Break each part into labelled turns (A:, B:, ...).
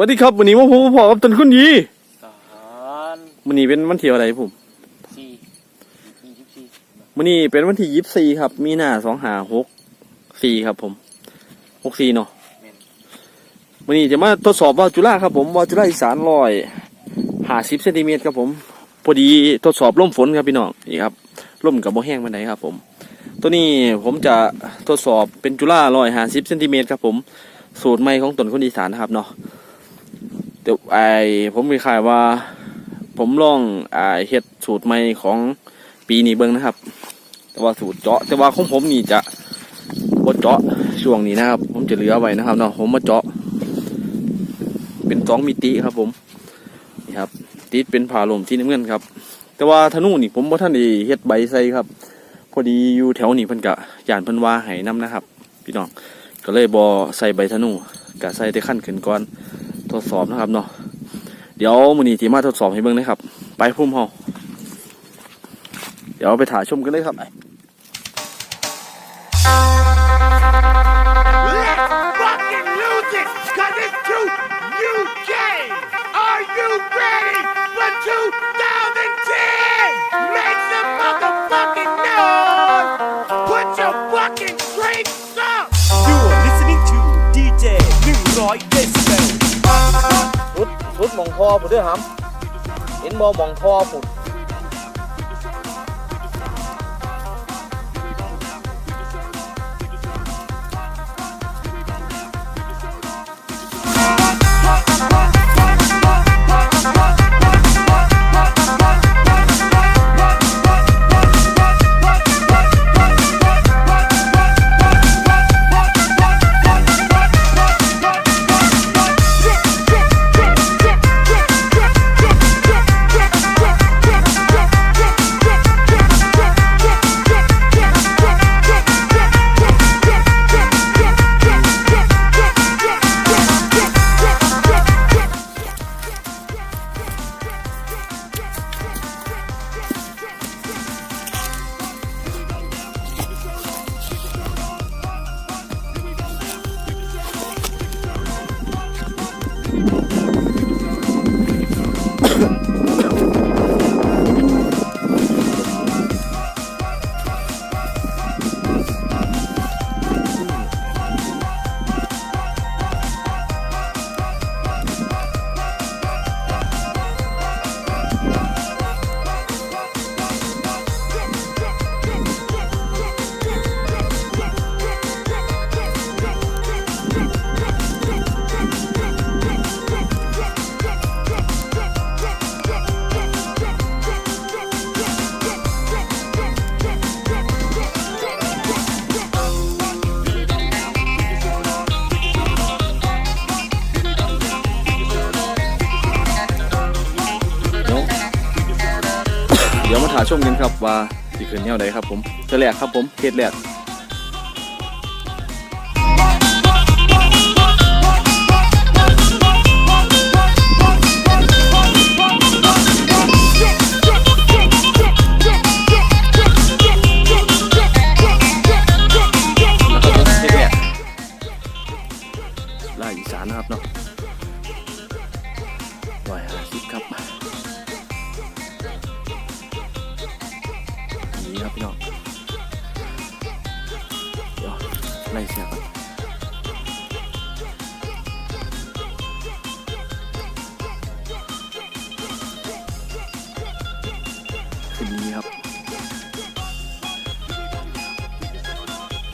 A: วัสดีครับวันนี้มาพบกับพ่อกับต้นคุณยี
B: สาร
A: วันนี้เป็นวันที่อะไรผม
B: สี่ยี่สิบสี่
A: วันนี้เป็นวันที่ยี่สิบสี่ครับ มีหน้าสองหาหกสี่ครับ ผมหกสี่เนาะ
B: เมน
A: วันนี้จะมาทดสอบว่าจุฬาครับ ผมว่าจุฬาอีสานลอยหาสิบเซนติเมตรครับผมพอดีทดสอบร่มฝนครับพี่น้องนี่ครับร่มกับโมแห้งมันไหนครับ ผม ตัวนี้ผมจะทดสอบเป็นจุฬาลอยหาสิบเซนติเมตรครับ ผมสูตรใหม่ของตนคนอีสานนะครับเนาะ เดี๋ยวไอผมมีข่ายว่า ผมลองอ่าเฮ็ดสูตรใหม่ของปีนี้เบิ่งนะครับ แต่ว่าสูตรเจาะ แต่ว่าของผมนี่จะบ่เจาะช่วงนี้นะครับ ผมจะเหลือไว้นะครับเนาะผมมาเจาะ เป็นสองมิติครับ ผมนี่ครับ ติดเป็นผ่าลมที่น้ำเงินครับ แต่ว่าธนูนี่ผมบ่าท่านได้เฮ็ดใบใส่ครับ พอดีอยู่แถวนี้เพิ่นกะยานเพิ่นว่าให้นํนะครับ พี่น้องก็เลยบ่ใส่ใบธนูกะใส่แต่ขั้นขึ้นก่อน ทดสอบนะครับเนาะเดี๋ยวมือนี้ที่มาทดสอบให้เบิ่งนะครับ ไปพุ่มเฮาเดี๋ยวไปถ่ายชมกันเลยครับ องคอผุดด้วยครับเห็นบอมองคอผุดาชมกันครับว่าสิขึ้นแนวใดครับผมเทอแรกครับผมเทสแรก นี่ครับพี่น้องเดี๋ยวไล่เสียก่อนขึ้นนี้ครับ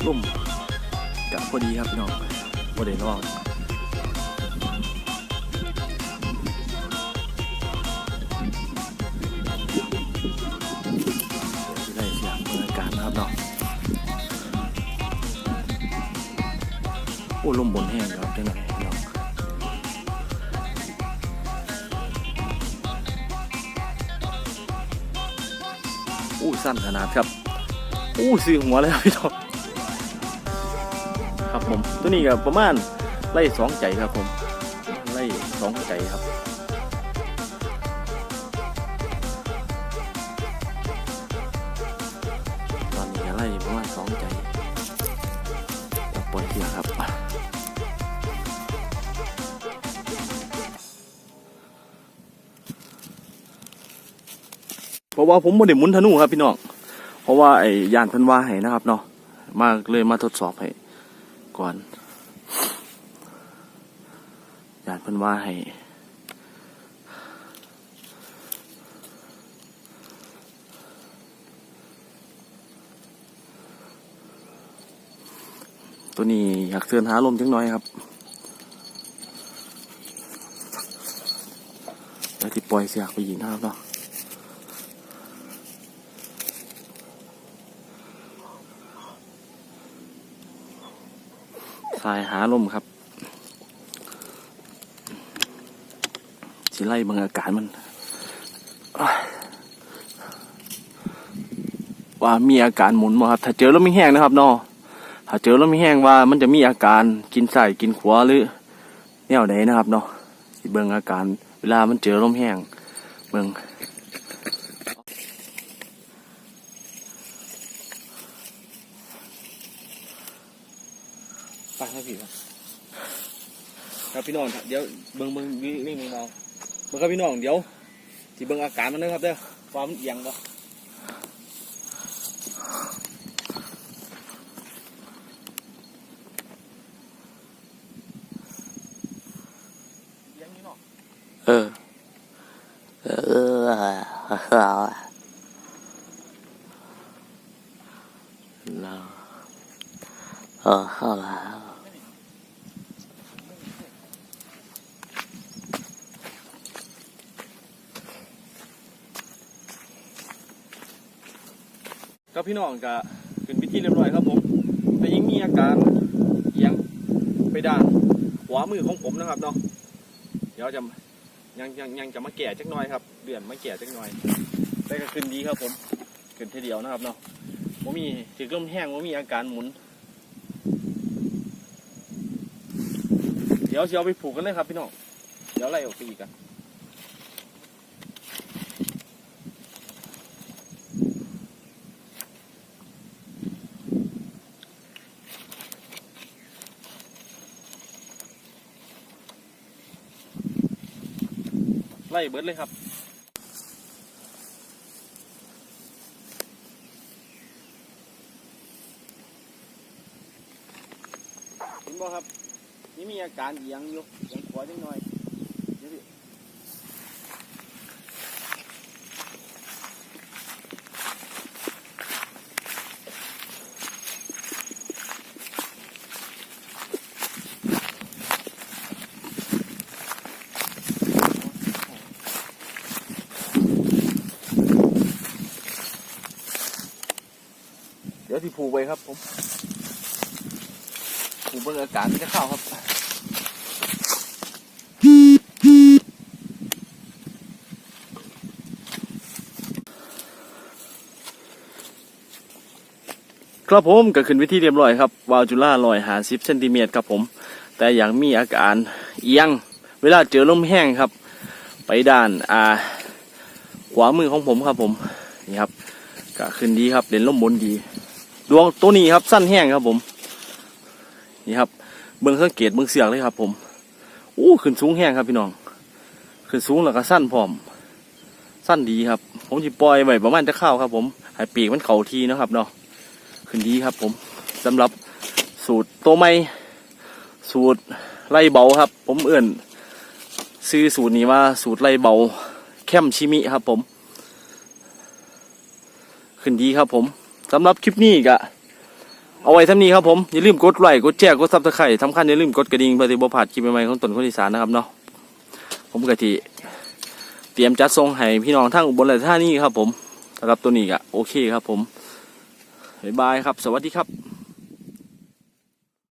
A: ร่มกับพอดีครับพี่น้องพอดีน้อง อ้ลมบนแห้งครับจังหนพี่น้องอู้สั้นขนาดครับอู้ซื้อหัวเลยครับพี่น้องครับผมตัวนี้ก็ประมาณไล่สองใจครับผมไล่สองใจครับตอนนี้ไล่ประมาณสองใจเดี๋ยวปล่อยเสียครับ เพราะว่าผมไม่ได้หมุนธนูครับพี่น้องเพราะว่าไอ้ยานพันว่าให้นะครับเนาะมาเลยมาทดสอบให้ก่อนยานพันว่าให้ตัวนี้อยากเตือนหาลมจังน้อยครับแล้วที่ปล่อยเสียกไปยิงนะครับเนาะ สายหาลมครับ สิไล่เบางอาการมันว่ามีอาการหมุนบ่ครับ ถ้าเจอแล้วไม่แห้งนะครับนาะถ้าเจอแล้วไม่แห้งว่ามันจะมีอาการกินใส่กินขวาหรือแนวไหนนะครับเนาะเบิ่งอาการ เวลามันเจอลมแห้งเบิ่ง พี่ครับพี่น้องเดี๋ยวเบิ่งเบิ่งนี่นี่มึงเอาเบิ่งครับพี่น้องเดี๋ยวสิเบิ่งอาการมันนะครับเด้อว่ามันเอียงบ่เออ
B: เออเอาเราเออเอาละ
A: ครับพี่น้องก็เป็นพิธีเรียบร้อยครับผมแต่ยังมีอาการเอียงไปด้านขวามือของผมนะครับเนาะเดี๋ยวจะยังยังยังจะมาแก่จักหน่อยครับเดือนมาแก่จักหน่อยแต่ก็ขึ้นดีครับผมขึ้นทีเดียวนะครับเนาะว่ามีถือลมแห้งว่ามีอาการหมุน เดี๋ยวจะเอาไปผูกกันเลยครับพี่น้องเดี๋ยวไล่ออกไปอีกกัน ไล่เบิดเลยครับเห็นบ่ครับนี่มีอาการเอียงอยู่เอียงขวาจังหน่อยเดี๋ยวดิเดี๋ยว ที่ผูกไว้ครับ ผมผูกเบิ่งอาการมันจะเข้าครับครับผมก็ขึ้นวิธีเรียบร้อยครับวาลจุล่าลอยหาสิบเซนติเมตรครับผม แต่อยังมีอาการเอียง เวลาเจอลมแห้งครับ ไปด้านอ่าขวามือของผมครับผมนี่ครับก็ขึ้นดีครับเด่นลมบนดี ดวงตัวนี้ครับสั้นแห้งครับผม นี่ครับ เบื้องสังเกตเบื้องเสียงเลยครับผมอู้ขึ้นสูงแห้งครับพี่น้อง ขึ้นสูงแล้วก็สั้นพร้อม สั้นดีครับ ผมจะปล่อยไว้ประมาณจะเข้าครับ ผมให้ปีกมันเข่าทีนะครับเนาะขึ้นดีครับผมสำหรับสูตรตัวไม่สูตรไล่เบาครับ ผมเอื่นซื้อสูตรนี้ว่าสูตรไล่เบา แคมชิมิครับผม ขึ้นดีครับผม สำหรับคลิปนี้ก็เอาไว้ท่านี้ครับผมอย่าลืมกดไลค์กดแชร์กดซับสไครต์สำคัญอย่าลืมกดกระดิ่งเพื่อที่บ่พลาดคลิปใหม่ๆของตนคนอีสานนะครับเนาะผมกะทิเตรียมจัดทรงให้พี่น้องทั้งอุบลและท่านี้ครับผมสำหรับตัวนี้ก็โอเคครับผมบ๊ายบายครับ สวัสดีครับ